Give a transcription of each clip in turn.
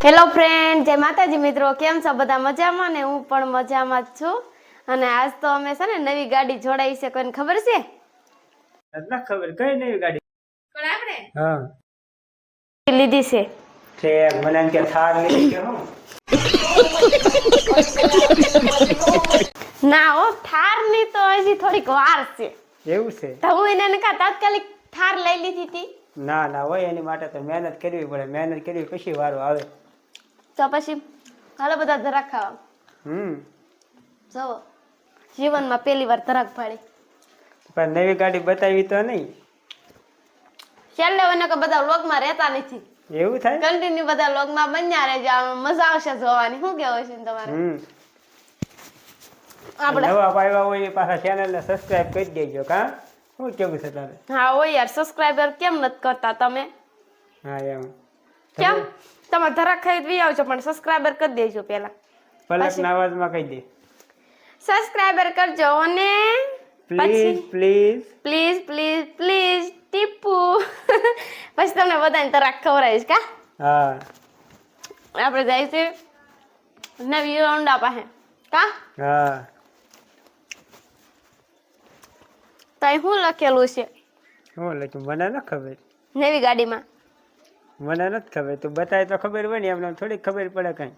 Hello friend જય માતાજી મિત્રો. કેમ છો? બધા મજામાં ને હું પણ મજામાં જ છું. અને આજ તો અમે છે ને નવી ગાડી જોડાઈ છે. કોઈને ખબર છે? ના ખબર. કઈ નવી ગાડી? પણ આપણે? હા. લીધી છે. છે મને કે થાર લીધી કે હું. ના ઓ થારની તો હજી થોડીક વાર છે. એવું છે? તો હું એને કા તાત્કાલિક થાર લઈ લીધી હતી? ના ના હોય એની માટે તો મહેનત કરવી પડે. મહેનત કરવી પછી વારો આવે. તો પછી હાલો બધા ધરાક ખાવા. હમ. જવો જીવનમાં પહેલી વાર ધરાક પાડી. પણ નવી ગાડી બતાવી તો નહીં. છેલ્લે એને કે બધા વ્લોગમાં રહેતા નથી. એવું થાય? કન્ટિન્યુ બધા વ્લોગમાં બન્યા રહેજો મજા આવશે જોવાની. શું કેવું છે તમારે? આપણે નવા પાવ્યા હોય પાછા ચેનલને સબસ્ક્રાઇબ કરી દેજો કા શું કેવું છે તારે? હા હોય યાર સબસ્ક્રાઇબર કેમ નથી કરતા તમે? હા એમ. કેમ? તમે ધરાક ખાઈ વી આવજો પણ સબસ્ક્રાઇબર કરી દેજો પહેલા. પલકના અવાજમાં કહી દે. સબસ્ક્રાઇબર કરજો અને please please please please please Tipu. પછી તમને બધાને તરાક ખવડાવીશ કા? હા. આપણે જાય છે નવી હોન્ડા પાસે કા? હા. તો અહીં શું લખેલું છે? શું લખ્યું? મને ન ખબર. નવી ગાડીમાં. મને નથી ખબર. તું બતાય તો ખબર હોય ને એમને થોડીક ખબર પડે કઈ.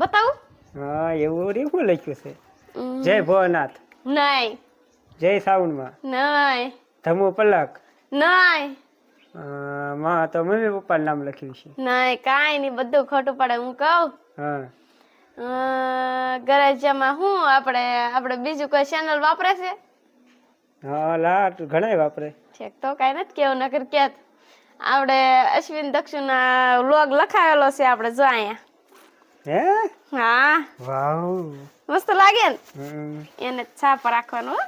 બતાવું? હા એવું રે શું લખ્યું છે? જય ભોળનાથ. નહીં. જય સાવનમાં. નહીં. ધમુ પલક. નહીં. માં તો મમ્મી પપ્પાનું નામ લખ્યું છે. નહીં કાંઈ નહીં બધું ખોટું પડે હું કહું? હા. ગરાજામાં હું આપણે આપણે બીજું કોઈ ચેનલ વાપરે છે? હા લાટ ઘણા વાપરે. છે તો કાંઈ નથી કેવું નકર ક્યાંક. આપણે અશ્વિન દક્ષુના લોગ લખાવેલો છે આપણે જો અહીંયા. હે? હા. વાવ. મસ્ત લાગે ને? એને છાપ રાખવાનું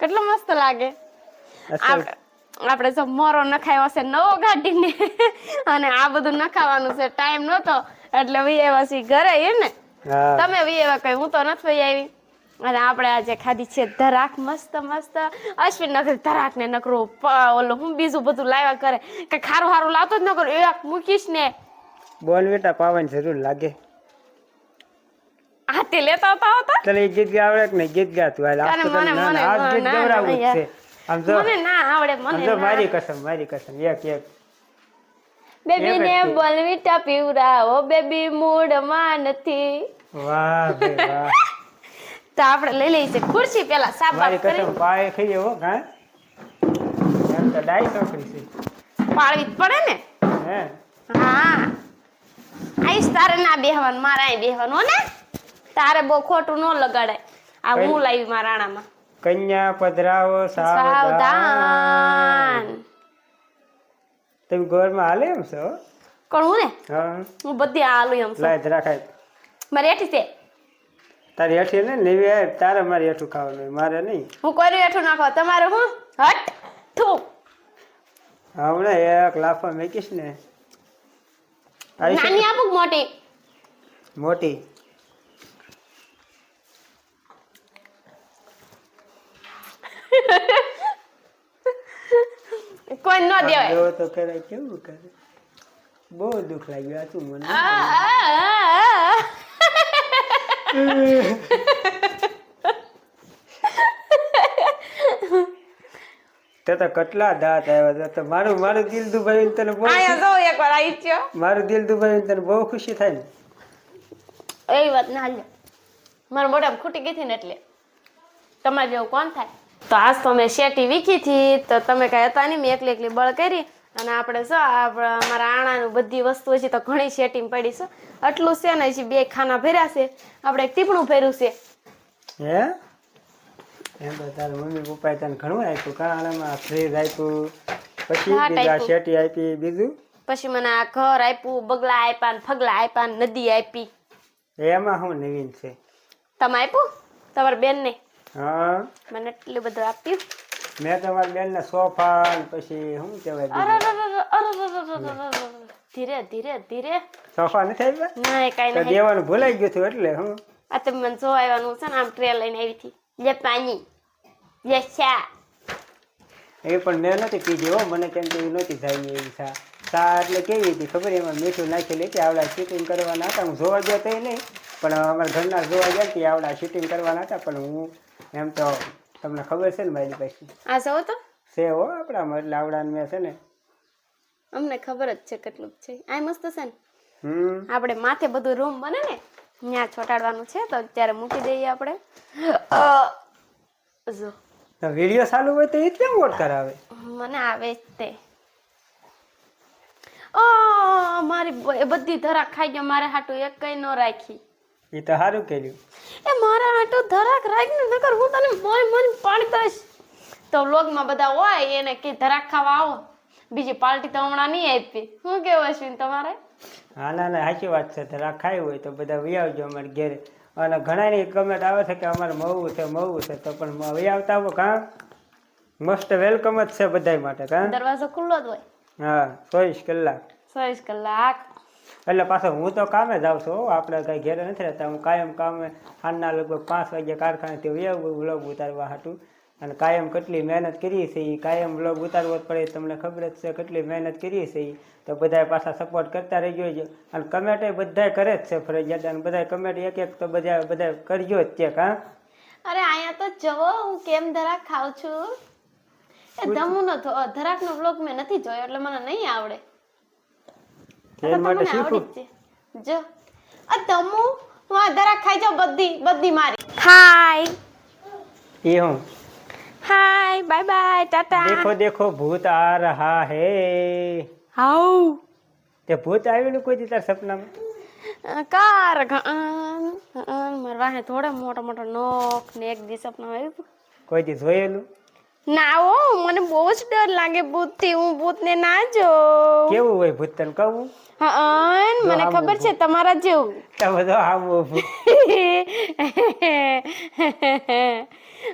કેટલો મસ્ત લાગે. આપણે જો મોરો નખાયો હશે નવો ગાડીને અને આ બધું નખાવાનું છે. ટાઈમ નહોતો એટલે વી છીએ ઘરે એ ને? તમે વી આવ્યા કઈ હું તો નથી આવી. અને આપણે આજે ખાધી છે ધરાક મસ્ત મસ્ત. અશ્વિન નગર ધરાક ને નકરો ઓલો હું બીજું બધું લાવ્યા કરે. કે ખારું હારું લાવતો જ નકર એક મૂકીશ ને. બોનવીટા પાવાની જરૂર લાગે. હાથે લેતા આવતા હતા તને ગીત ગાવડે કે નહીં ગીત ગાતું હાલ. આજ મને- મને- ના, આજ ગીત ના, ના, યાર. છે. આમ તો મને ના આવડે મને તો મારી કસમ મારી કસમ. એક એક. બેબી ને. બોલવીટા પીવડાવો બેબી મૂડમાં નથી. વાહ બે વાહ. તો આપણે લઈ લઈએ છે ખુરશી પેલા સાફ મારી કસમ પાય ખાઈ હો હા? એમ તો ડાય છોકરી છે. પાળવી જ પડે ને? હે? હા. આઈશ તારે ના બેહવાનું મારા અહીં બેહવાનું હો ને? તારે બહુ ખોટું ન લગાડાય. આ હું લાવી મારા રાણામાં. કન્યા પધરાવો સાવધાન. તમે ગોરમાં હાલે એમ છો? કોણ હું ને? હા. બધી હાલું એમ છું. લાય ધરાખાય મારે હેઠી છે. તારી હેઠી ને નેવી આવે તારે મારી હેઠું ખાવાનું મારે નહીં. હું કોઈ હેઠું નાખો? તમારે હું? હટ! થુ! હમણાં એક લાફા મેકીશ ને. નાની આપું મોટી? મોટી. કોઈ ન દેવાય. જેવો તો કરે કેવું કરે? બહુ દુઃખ લાગ્યું આ તું મને. તે તો કેટલા દાંત આવ્યા તો મારું મારું દિલ દુભાવીને તને બહુ અહીંયા એકવાર આવી ગયો મારું દિલ દુભાવીને તને બહુ ખુશી થાય ને. એવી વાત ના હાલ્યો. મારા મોઢામાં ખૂટી ગઈ હતી ને એટલે. તમારે જેવું કોણ થાય? તો આજ તો મેં શેટી વીખી હતી તો તમે કાંઈ હતા નહીં મેં એકલી એકલી બળ કરી. અને આપણે આપણે અમારા આણાનું બધી વસ્તુ છે તો ઘણી સેટિંગ પડી છે. આટલું છે ને હજી બે ખાના ભર્યા છે. આપણે એક ટીપણું ભર્યું છે. હે? એમ તો તારા મમ્મી પપ્પાએ તને ઘણું આપ્યું. કાણામાં ફ્રીજ આપ્યું પછી બીજા શેટી આપી બીજું? પછી મને આ ઘર આપ્યું બગલા આપ્યા ને ફગલા આપ્યા ને નદી આપી. એમાં હું નવીન છે. તમે આપ્યું? તમારા બેનને? હા. મને એટલું બધું આપ્યું. મેં તમારી સોફા ને પછી શું કહેવાય. ધીરે ધીરે ધીરે સોફા નથી આવ્યા ના કાંઈ નહીં દેવાનું ભૂલાઈ ગયું હતું એટલે હું આ તમે મને જોવા આવવાનું છે ને આમ ટ્રે લઈને આવી હતી લે પાણી લે ચા એ પણ મેં નથી પીધી હો મને કેમ કે નહોતી જાય એવી ચા ચા એટલે કેવી હતી ખબર એમાં મીઠું નાખી લેતી આવડા શૂટિંગ કરવાના હતા હું જોવા ગયો તો નહીં પણ અમારા ઘરના જોવા ગયા આવડા શૂટિંગ કરવાના હતા પણ હું એમ તો તમને ખબર છે ને મારી પાસે? આ સૌ તો. છે હો આપણામાં એટલે મેં છે ને. અમને ખબર જ છે કેટલું છે. આ મસ્ત છે ને. આપણે માથે બધું રૂમ બને ને ત્યાં છોટાડવાનું છે તો અત્યારે મૂકી દઈએ આપણે. જો. વીડિયો ચાલુ હોય તો એ કેમ વોટ કરાવે. મને આવે જ તે. ઓ મારી બધી ધરા ખાઈ ગયો મારે હાટું એક કઈ ન રાખી. એ તો સારું કર્યું. હાટું ધરાક રાખીને નકર હું તને મોય મોય પાણી દઈશ તો વ્લોગમાં બધા હોય એને કે ધરાક ખાવા આવો. બીજી પાર્ટી તો હમણાં નહીં આપી. શું કેવું અશ્વિન તમારે? હા ના ના સાચી વાત છે. ધરાક ખાઈ હોય તો બધા વી આવજો અમારે ઘેરે. અને ઘણાની કમેન્ટ આવે છે કે અમારે મવું છે મવું છે તો પણ વી આવતા આવો કાં? મસ્ત વેલકમ જ છે બધા માટે કાં? દરવાજો ખુલ્લો જ હોય. હા ચોવીસ કલાક. ચોવીસ કલાક. એટલે પાછો હું તો કામે જ આવશું હો. આપણે કઈ ઘેરે નથી રહેતા. હું કાયમ કામે સાંજના લગભગ પાંચ વાગે કારખાનેથી વ્યાવું વ્લોગ ઉતારવા હાટું. અને કાયમ કેટલી મહેનત કરીએ છીએ. એ કાયમ વ્લોગ ઉતારવો જ પડે. તમને ખબર જ છે કેટલી મહેનત કરીએ છીએ તો બધાય પાછા સપોર્ટ કરતા રહી ગયો છે અને કમેન્ટ એ કરે જ છે ફરજિયાત. અને બધા કમેન્ટ એક એક તો બધા બધા કરજો જ ચેક હા? અરે અહીંયા તો જવો હું કેમ ધરાક ખાઉં છું? એ ધમુનો ધરાક નો બ્લોગ મેં નથી જોયો એટલે મને નહીં આવડે. તે માટે આવડી જ આ તમુ હું આ ધરાક ખાઈ જાઉં બધી બધી મારી. હાય એ હું. હાય બાય બાય ટાટા દેખો દેખો ભૂત આ રહા હે. હાઉ તે ભૂત આવેલું કોઈ દી તાર સપનામાં? કાર ઘણ મરવા હે થોડા મોટા મોટા નોખ ને એક દી સપના આવ્યું કોઈ દી જોયેલું? ના હો મને બહુ જ ડર લાગે ભૂતથી. હું ભૂતને ના જો કેવું હોય ભૂત તને કહું? હા મને ખબર છે તમારા જેવું. તો બધો આવો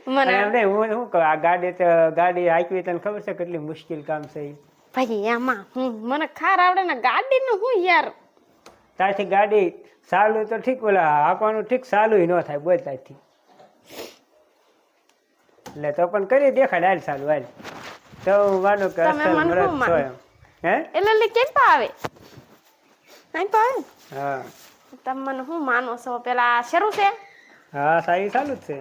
મને અને એમ હું શું કહું આ ગાડી તો ગાડી હાંકવી તને ખબર છે કેટલી મુશ્કેલ કામ છે ભાઈ એમાં હું મને ખાર આવડે ને ગાડીનું હું યાર. તારથી ગાડી ચાલુ તો ઠીક ઓલા હાંકવાનું ઠીક ચાલુ ન થાય બોલ તારથી. એટલે તો પણ કરી દેખાડ હાલ ચાલુ હાલ. તો હું માનું કે તમે અસલ મને. મરદ છો એમ. હે? એટલે એટલે કેમ પા આવે? નહીં પા હા. તમે મને શું માનો છો. પેલા શરૂ છે? હા સારી ચાલુ જ છે.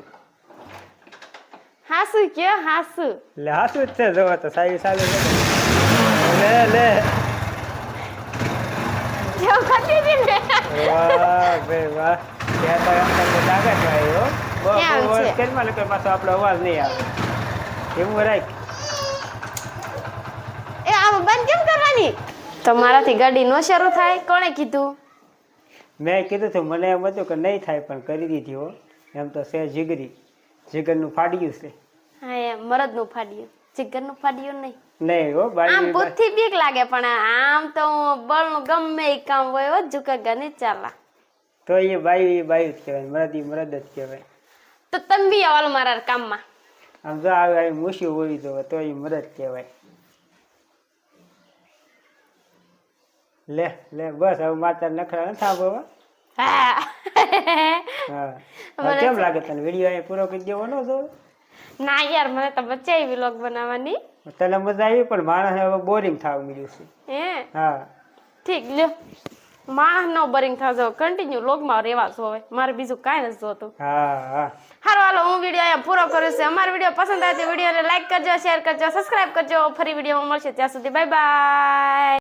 હાસુ કે હાસુ. એટલે હાસુ જ છે જોવો તો સારી ચાલુ છે. લે લે. જો ખાતી ને? વાહ બે વાહ. ત્યાં તો એમ તમને લાગે છે આવ્યો કેરમાં નકર પાછો આપણો અવાજ નહીં આવે. એવું રાખ. એ આ બંધ કેમ કરવાની? તમારાથી ગાડી નો શરૂ થાય કોણે કીધું? મેં કીધું હતું મને એમ હતું કે નહીં થાય પણ કરી દીધી હો. એમ તો છે જીગરી. જીગરનું ફાડ્યું છે. હા એ મરદનું ફાડ્યું. જીગરનું ફાડ્યું નહીં. નહીં હો આમ બુદ્ધિ બીક લાગે પણ આમ તો બળનું ગમે એ કામ હોય હો ઝુકેગા ગને ચાલા. તો એ બાઈ એ બાઈ જ કહેવાય મરદ એ મરદ જ કહેવાય. તો તમે બી આવો મારા કામમાં. આમ જો આવે આવી મૂછ્યું હોય તો તો એ મદદ કહેવાય. લે લે બસ હવે માતા નખરા નથી સાંભળવા. હા. હા. કેમ લાગે તને વીડિયો એ પૂરો કરી દેવો ન જો ના યાર મને તો બચ્ચા આવી લોક બનાવવાની. તને મજા આવી પણ માણસ હવે બોરિંગ થવા મળ્યું છે. હે? હા. ઠીક લ્યો. માણસ નો બોરિંગ થશે કન્ટિન્યુ લોગમાં રહેવા જોવે મારે બીજું કાંઈ નથી જોતું હા હા. હારો હાલો હું વીડિયો અહીંયા પૂરો કરું છે. અમારો વીડિયો પસંદ આવે તો વિડીયોને લાઈક કરજો શેર કરજો સબસ્ક્રાઇબ કરજો. ફરી વિડીયોમાં મળશે. ત્યાં સુધી બાય બાય